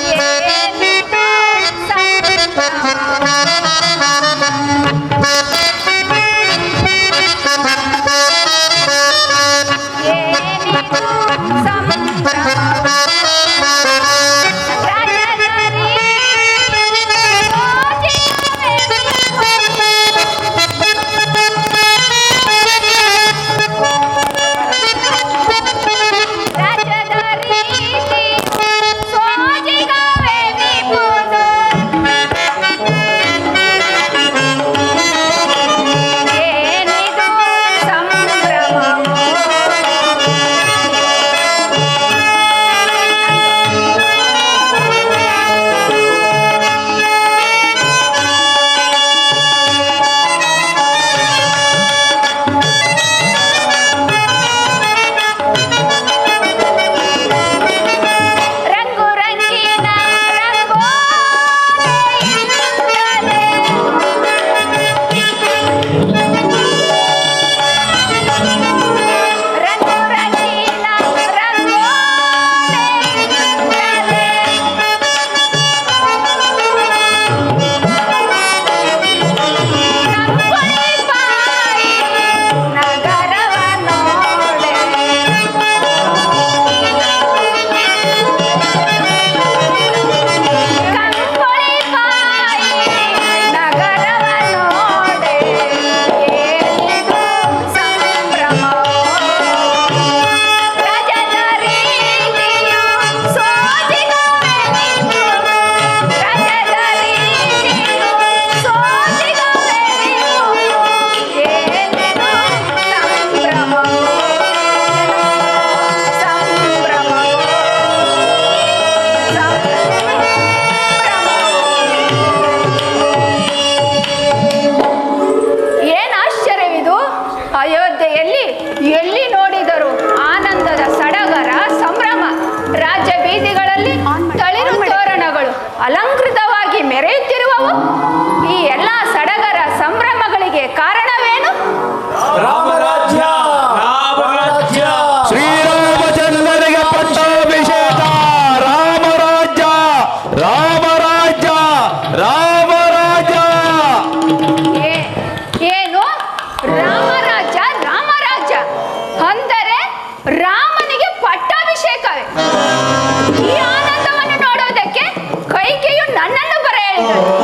Yeah. ನನ್ನನ್ನು ಬರ ಹೇಳಿದಳು ಆಗದು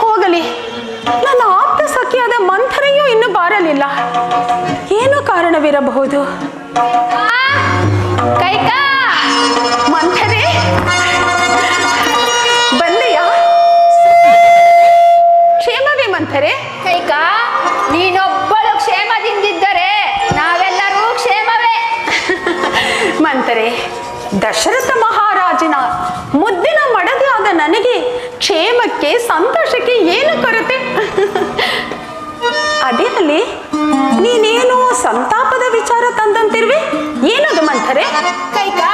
ಹೋಗಲಿ. ನನ್ನ ಆಪ್ತ ಸಖಿಯಾದ ಮಂಥನೆಯೂ ಇನ್ನೂ ಬಾರಲಿಲ್ಲ. ಏನು ಕಾರಣವಿರಬಹುದು? ಮಂಥನೆ? ಬಂದೆಯಾ? ಕ್ಷೇಮವೇ ಮಂಥರೆ ಕೈಕಾ ನೀನೊಬ್ಬಳು ಕ್ಷೇಮದಿಂದಿದ್ದರೆ ನಾವೆಲ್ಲರೂ ಕ್ಷೇಮವೇ. ಮಂತರೆ ದಶರಥ ಮಹಾ ಆದ ನನಗೆ ಕ್ಷೇಮಕ್ಕೆ, ಸಂತೋಷಕ್ಕೆ ಏನು ಕೊರತೆ? ಅದೇ ಅಲ್ಲಿ ನೀನೇನು ಸಂತಾಪದ ವಿಚಾರ ತಂದಂತಿರ್ವಿ? ಏನದು ಮಂಥರೆ? ಕೈಕಾ?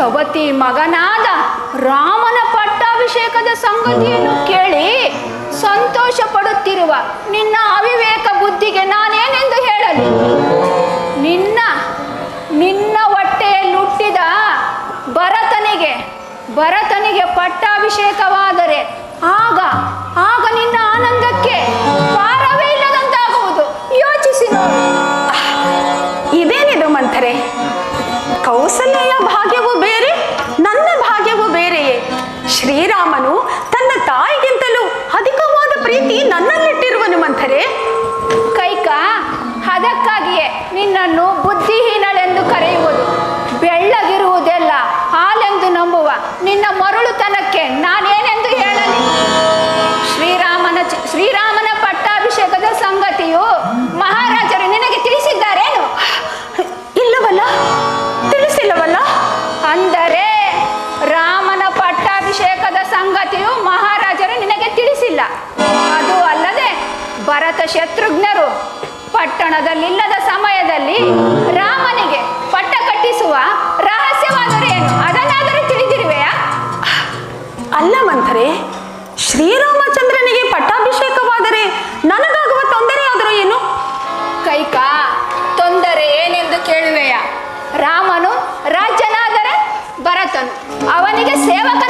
ಸವತಿ ಮಗನಾದ ರಾಮನ ಪಟ್ಟಾಭಿಷೇಕದ ಸಂಗತಿಯನ್ನು ಕೇಳಿ ಸಂತೋಷ ಪಡುತ್ತಿರುವ ನಿನ್ನ ಅವಿವೇಕ ಬುದ್ಧಿಗೆ ನಾನೇನೆಂದು ಹೇಳಲಿ? ನಿನ್ನ ನಿನ್ನ ಹೊಟ್ಟೆಯಲ್ಲಿ ಹುಟ್ಟಿದ ಭರತನಿಗೆ ಭರತನಿಗೆ ಪಟ್ಟಾಭಿಷೇಕವಾದರೆ ಆಗ ಆಗ ನಿನ್ನ ಆನಂದಕ್ಕೆ ಪಾರವೇ ಇಲ್ಲದಂತಾಗುವುದು. ಯೋಚಿಸಿ ಇದೇನಿದು ಮಂಥರೆ? ಕೌಸಲ್ಯ ಭಾಗ್ಯವೂ ಬೇರೆ, ನನ್ನ ಭಾಗ್ಯವೂ ಬೇರೆಯೇ. ಶ್ರೀರಾಮನು ತನ್ನ ತಾಯಿಗಿಂತಲೂ ಅಧಿಕವಾದ ಪ್ರೀತಿ ನನ್ನಲ್ಲಿಟ್ಟಿರುವನು ಮಂಥರೆ ಕೈಕ, ಅದಕ್ಕಾಗಿಯೇ ನಿನ್ನನ್ನು ಬುದ್ಧಿಹೀನಳೆಂದು ಪಟ್ಟಣದಲ್ಲಿಲ್ಲದ ಸಮಯದಲ್ಲಿ ರಾಮನಿಗೆ ಪಟ್ಟ ಕಟ್ಟಿಸುವ ರಹಸ್ಯವಾದರೆ ಏನು? ಅದನ್ನಾದರೂ ತಿಳಿದಿರುವೆಯಾ? ಅಲ್ಲ ಮಂಥರೆ ಶ್ರೀರಾಮಚಂದ್ರನಿಗೆ ಪಟ್ಟಾಭಿಷೇಕವಾದರೆ ನನಗಾಗುವ ತೊಂದರೆ ಆದರೂ ಏನು? ಕೈಕಾ ತೊಂದರೆ ಏನೆಂದು ಕೇಳುವೆಯ? ರಾಮನು ರಾಜ್ಯನಾದರೆ ಭರತನು ಅವನಿಗೆ ಸೇವಕನಾಗಬೇಕು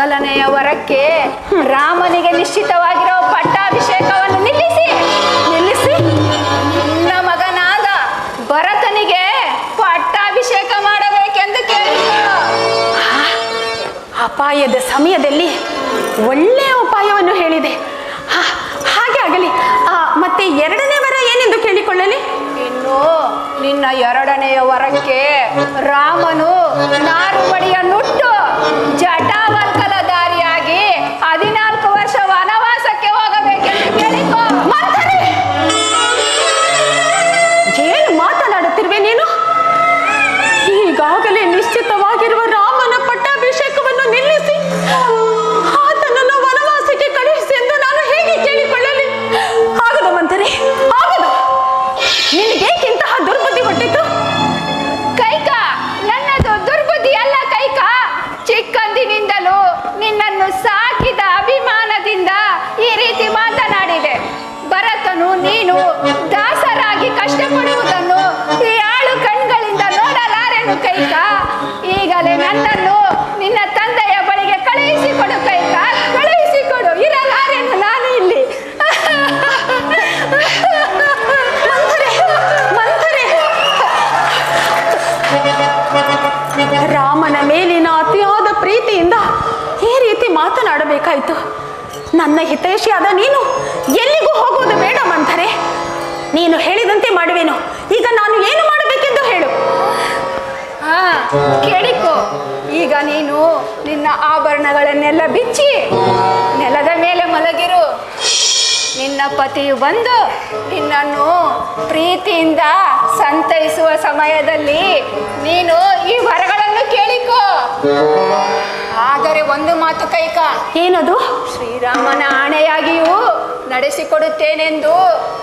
ಮೊದಲನೆಯ ವರಕ್ಕೆ ರಾಮನಿಗೆ ನಿಶ್ಚಿತವಾಗಿರೋ ಪಟ್ಟಾಭಿಷೇಕವನ್ನು ನಿಲ್ಲಿಸಿ ನಿಲ್ಲಿಸಿ. ನಿನ್ನ ಮಗನಾದ ಭರತನಿಗೆ ಪಟ್ಟಾಭಿಷೇಕ ಮಾಡಬೇಕೆಂದು ಕೇಳಿದಳು ಅಪಾಯದ ಸಮಯದಲ್ಲಿ ಒಳ್ಳೆಯ ಉಪಾಯವನ್ನು ಹೇಳಿದೆ. ಹಾಗೆ ಆಗಲಿ. ಮತ್ತೆ ಎರಡನೇ ವರ ಏನೆಂದು ಕೇಳಿಕೊಳ್ಳಲಿ? ಇನ್ನು ನಿನ್ನ ಎರಡನೆಯ ವರಕ್ಕೆ ರಾಮನು ನಾರುಮಡಿಯನ್ನುಟ್ಟು ಜಟಾವಲ್ಕಲ ನನ್ನ ಹಿತೈಷಿಯಾದ ನೀನು ಎಲ್ಲಿಗೂ ಹೋಗೋದು ಬೇಡ ಮಂಥರೆ ನೀನು ಹೇಳಿದಂತೆ ಮಾಡುವೆನು. ಈಗ ನಾನು ಏನು ಮಾಡಬೇಕೆಂದು ಹೇಳು. ಕೇಳಿಕೋ. ಈಗ ನೀನು ನಿನ್ನ ಆಭರಣಗಳನ್ನೆಲ್ಲ ಬಿಚ್ಚಿ ನೆಲದ ಮೇಲೆ ಮಲಗಿರು. ನಿನ್ನ ಪತಿಯು ಬಂದು ನಿನ್ನನ್ನು ಪ್ರೀತಿಯಿಂದ ಸಂತೈಸುವ ಸಮಯದಲ್ಲಿ ನೀನು ಈ ವರಗಳನ್ನು ಕೇಳಿಕೋ. ಆದರೆ ಒಂದು ಮಾತು ಕೈಕ. ಏನದು? ಶ್ರೀರಾಮನ ಆಣೆಯಾಗಿಯೂ ನಡೆಸಿಕೊಡುತ್ತೇನೆಂದು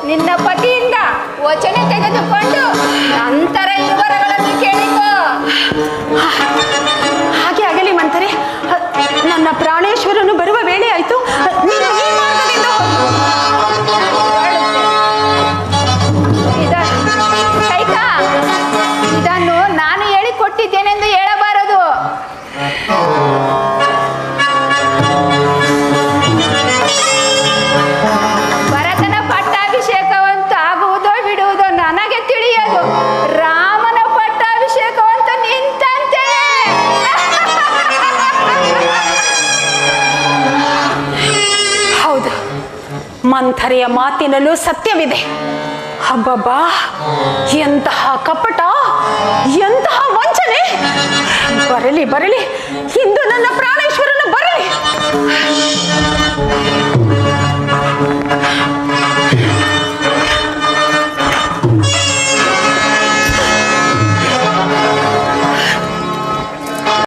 ನಿನ್ನ ಪತಿಯಿಂದ ವಚನ ತೆಗೆದುಕೊಂಡು ನಂತರ ಈ ವರಗಳನ್ನು ಕೇಳಿಕೋ. ಹಾಗೆ ಆಗಲಿ ಮಂಥರೆ ನನ್ನ ಪ್ರಾಣೇಶ್ವರನು ಬರುವ ವೇಳೆ ಆಯಿತು. ಮಂಥರೆಯ ಮಾತಿನಲ್ಲೂ ಸತ್ಯವಿದೆ. ಹಬ್ಬಬ್ಬಾ ಎಂತಹ ಕಪಟ ಎಂತಹ ವಂಚನೆ. ಬರಲಿ ಬರಲಿ ಇಂದು ನನ್ನ ಪ್ರಾಣೇಶ್ವರನ ಬರಲಿ.